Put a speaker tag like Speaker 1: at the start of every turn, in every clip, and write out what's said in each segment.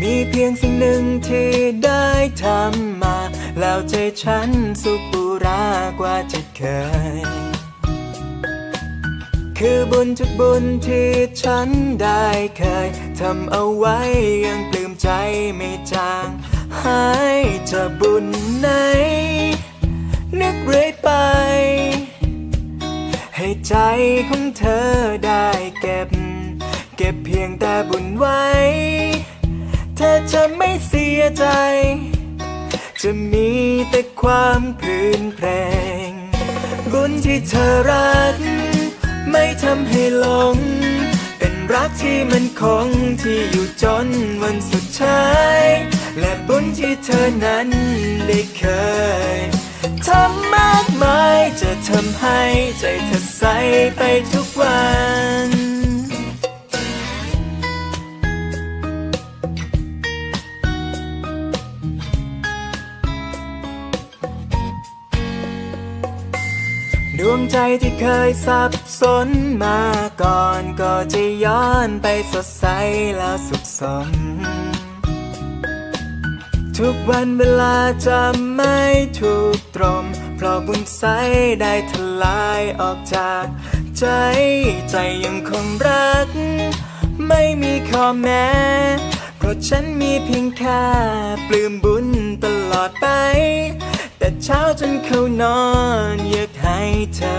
Speaker 1: มีเพียงสิ่งหนึ่งที่ได้ทำมา แล้วใจฉันสุขปุรากว่าจะเคย คือบุญทุกบุญที่ฉันได้เคยทำเอาไว้ยังปลื้มใจไม่จางหายจะบุญไหน นึกเรื่อยไป ให้ใจของเธอได้เก็บ เก็บเพียงแต่บุญไว้ เธอจะไม่เสียใจ จะมีแต่ความพื้นเพลง บุญที่เธอรัก ไม่ทำให้หลง เป็นรักที่มันคงที่อยู่จนวันสุดท้าย และบุญที่เธอนั้นได้เคยทำมากมายจะทำให้ใจเธอใสไปทุกวัน ดวงใจที่เคยสับสนมาก่อนก็จะย้อนไปสดใสแล้วสุขสม ทุกวันเวลาจะไม่ถูกตรม เพราะบุญใสได้ทลายออกจากใจ ใจยังคงรัก ไม่มีข้อแม้ เพราะฉันมีเพียงแค่ปลื้มบุญตลอดไป แต่เช้าจนเข้านอนอยาก เธอ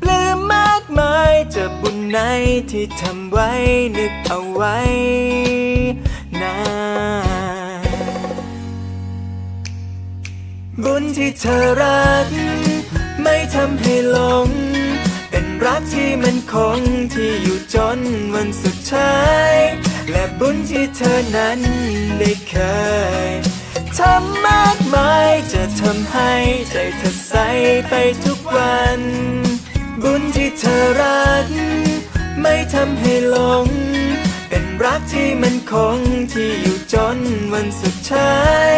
Speaker 1: ปลื้มมากมายจะบุญไหนที่ทำไว้นึกเอาไว้นานบุญที่เธอรัก ไม่ทำให้หลง เป็นรักที่มันคงที่อยู่จนวันสุดท้าย และบุญที่เธอนั้นได้เคย ทำมากมาย จะทำให้ใจเธอใสไปทุกวัน บุญที่เธอรัก ไม่ทำให้หลง เป็นรักที่มันคงที่อยู่จนวันสุดท้าย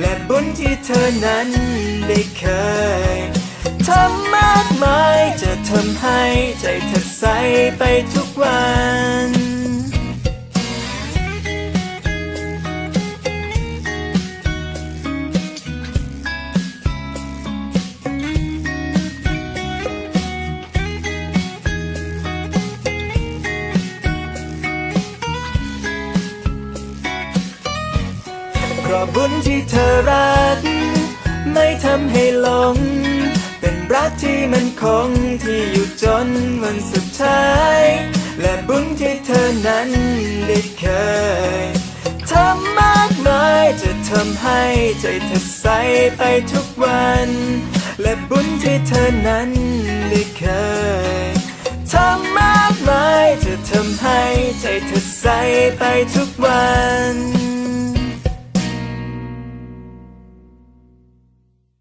Speaker 1: และบุญที่เธอนั้นได้เคยทำมากมาย จะทำให้ใจเธอใสไปทุกวัน เพราะบุญที่เธอรัก ไม่ทำให้หลง เป็นรักที่มันคงที่อยู่จนวันสุดท้าย และบุญที่เธอนั้นได้เคยทำมากมายจะทำให้ใจเธอใสไปทุกวัน และบุญที่เธอนั้นได้เคยทำมากมายจะทำให้ใจเธอใสไปทุกวัน